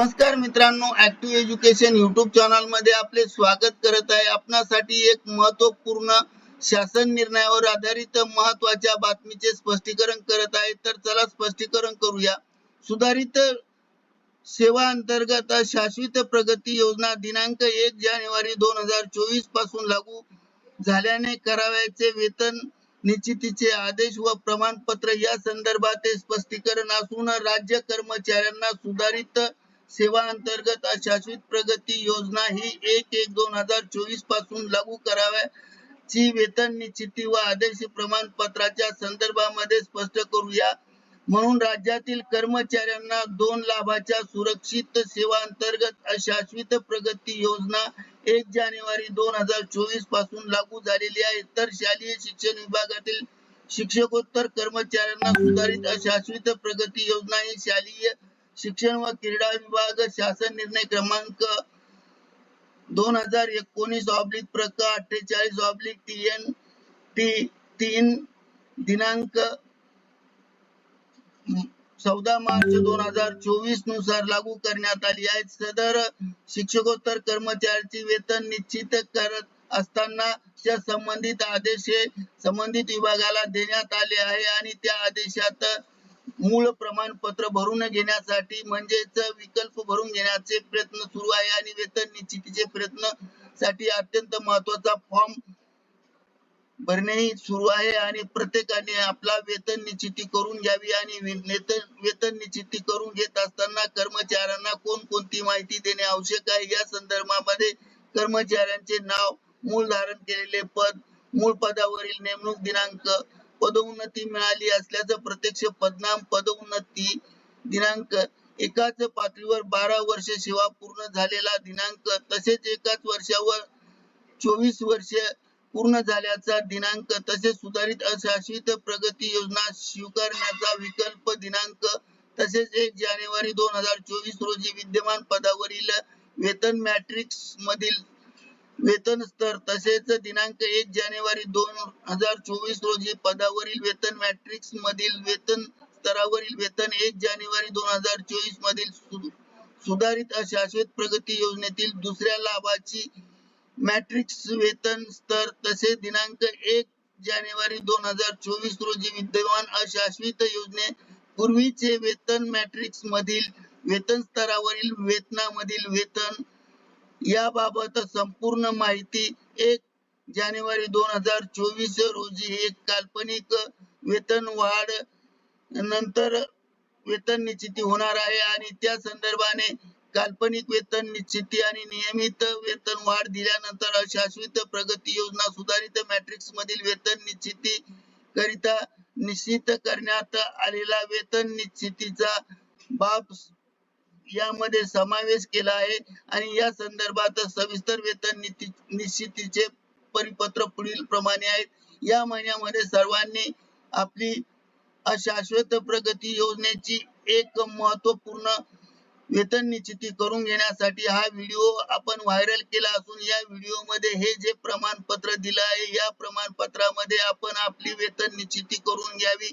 नमस्कार मित्रांनो active education YouTube चॅनलमध्ये आपले स्वागत करत आहे. आपणासाठी एक महत्त्वपूर्ण शासन निर्णयावर आधारित महत्त्वाच्या बातमीचे स्पष्टीकरण करत आहे. तर चला स्पष्टीकरण करूया. सुधारित सेवा अंतर्गत शाश्वत प्रगती योजना दिनांक एक जानेवारी दोन हजार चोवीसपासून लागू झाल्याने करावयाचे वेतन निश्चितीचे आदेश व प्रमाणपत्र या संदर्भात स्पष्टीकरण असून राज्य कर्मचाऱ्यांना सुधारित सेवा अंतर्गत शाश्वत प्रगती योजना ही एक एक दोन हजार चोवीसपासून लागू कराव्या ची वेतन निश्चिती व आदेश प्रमाणपत्राच्या संदर्भामध्ये स्पष्ट करूया. म्हणून राज्यातील कर्मचाऱ्यांना दोन लाभाच्या सुरक्षित सेवा अंतर्गत शाश्वत प्रगती योजना एक जानेवारी दोन हजार चोवीसपासून लागू झालेली आहे. तर शालेय शिक्षण विभागातील शिक्षकोत्तर कर्मचाऱ्यांना सुधारित शाश्वत प्रगती योजना ही शालेय शिक्षण व क्रीडा विभाग शासन निर्णय क्रमांक दोन हजार एकोणीस ऑब्लिक प्रकार अठ्ठेचाळीस ऑब्लिक टी एन टी तीन दिनांक चौदा मार्च दोन हजार चोवीसनुसार लागू करण्यात आली आहे सदर शिक्षकोत्तर कर्मचाऱ्याचे वेतन निश्चित करत असताना त्या संबंधित आदेश हे संबंधित विभागाला देण्यात आले आहे आणि त्या आदेशात मूळ प्रमाणपत्र भरून घेण्यासाठी म्हणजेच विकल्प भरून घेण्याचे प्रयत्न सुरू आहे आणि वेतन निश्चितीचे प्रयत्नसाठी अत्यंत महत्त्वाचा फॉर्म भरणेही सुरू आहे आणि प्रत्येकाने आपला वेतन निश्चिती करून घ्यावी आणि वेतन निश्चिती करून घेत असताना कर्मचाऱ्यांना कोणकोणती माहिती देणे आवश्यक आहे? या संदर्भामध्ये कर्मचाऱ्यांचे नाव मूळ धारण केलेले पद मूळ पदावरील नेमणूक दिनांक पदोन्नती मिळाली असल्याचं प्रत्यक्ष पदनाम पदोन्नती दिनांक एकाच पातळीवर बारा वर्ष सेवा पूर्ण झालेला दिनांक तसेच एकाच वर्षावर चोवीस वर्ष पूर्ण झाल्याचा दिनांक तसेच सुधारित अशासित प्रगती योजना स्वीकारण्याचा विकल्प दिनांक तसेच एक जानेवारी दोन हजार चोवीस रोजी विद्यमान पदावरील वेतन मॅट्रिक्स मधील वेतन स्तर. तसेच दिनांक एक जानेवारी दोन हजार चोवीस रोजी पदावरील वेतन मॅट्रिक्स मधील वेतन स्तरावरील वेतन एक जानेवारी दोन हजार चोवीस मधील सुधारित शाश्वत प्रगती योजनेतील दुसऱ्या लाभाची मॅट्रिक्स वेतन स्तर. तसेच दिनांक एक जानेवारी दोन हजार चोवीस रोजी विद्यमान अशाश्वत योजने पूर्वीचे वेतन मॅट्रिक्स मधील वेतन स्तरावरील वेतनामधील वेतन याबाबत संपूर्ण माहिती एक जानेवारी दोन हजार चोवीस रोजी एक काल्पनिक वेतन वाढ नंतर वेतन निश्चिती होणार आहे आणि त्या संदर्भाने काल्पनिक वेतन निश्चिती आणि नियमित वेतन वाढ दिल्यानंतर शाश्वत प्रगती योजना सुधारित मॅट्रिक्स मधील वेतन निश्चिती करिता निश्चित करण्यात आलेला वेतन निश्चितीचा बाब यामध्ये समावेश केला आहे. आणि या संदर्भात सविस्तर वेतन निश्चितीचे परिपत्र पुढील प्रमाणे आहेत. या महिन्यामध्ये सर्वांनी आपली अशाश्वत प्रगती योजनेची एक महत्त्वपूर्ण वेतन निश्चिती करून घेण्यासाठी हा व्हिडिओ आपण व्हायरल केला असून या व्हिडिओमध्ये हे जे प्रमाणपत्र दिलं आहे या प्रमाणपत्रामध्ये आपण आपली वेतन निश्चिती करून घ्यावी.